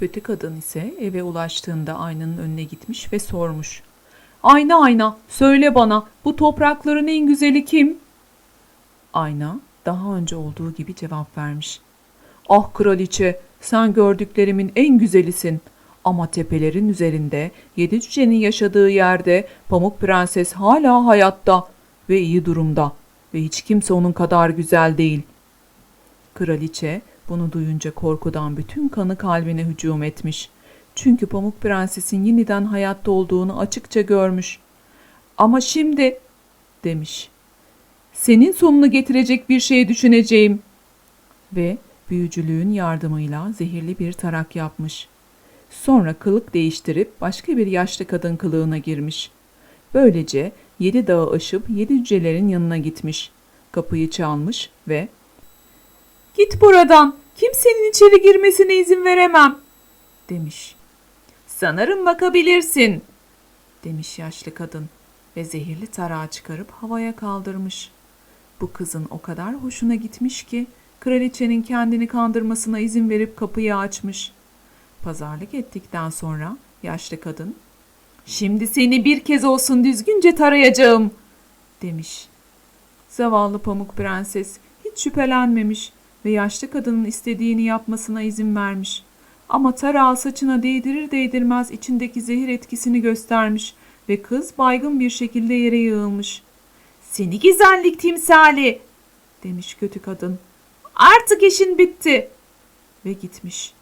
Kötü kadın ise eve ulaştığında aynanın önüne gitmiş ve sormuş. Ayna ayna söyle bana bu toprakların en güzeli kim? Ayna daha önce olduğu gibi cevap vermiş. Ah kraliçe sen gördüklerimin en güzelisin. Ama tepelerin üzerinde yedi cücenin yaşadığı yerde Pamuk Prenses hala hayatta ve iyi durumda ve hiç kimse onun kadar güzel değil. Kraliçe bunu duyunca korkudan bütün kanı kalbine hücum etmiş. Çünkü Pamuk Prenses'in yeniden hayatta olduğunu açıkça görmüş. Ama şimdi demiş. Senin sonunu getirecek bir şey düşüneceğim. Ve büyücülüğün yardımıyla zehirli bir tarak yapmış. Sonra kılık değiştirip başka bir yaşlı kadın kılığına girmiş. Böylece yedi dağı aşıp yedi cücelerin yanına gitmiş. Kapıyı çalmış ve Git buradan. Kimsenin içeri girmesine izin veremem." demiş. "Sanırım bakabilirsin." demiş yaşlı kadın ve zehirli tarağı çıkarıp havaya kaldırmış. Bu kızın o kadar hoşuna gitmiş ki kraliçenin kendini kandırmasına izin verip kapıyı açmış. Pazarlık ettikten sonra yaşlı kadın "Şimdi seni bir kez olsun düzgünce tarayacağım." demiş. Zavallı Pamuk Prenses hiç şüphelenmemiş ve yaşlı kadının istediğini yapmasına izin vermiş. Ama tarağı saçına değdirir değdirmez içindeki zehir etkisini göstermiş ve kız baygın bir şekilde yere yığılmış. Seni güzellik timsali demiş kötü kadın. Artık işin bitti ve gitmiş.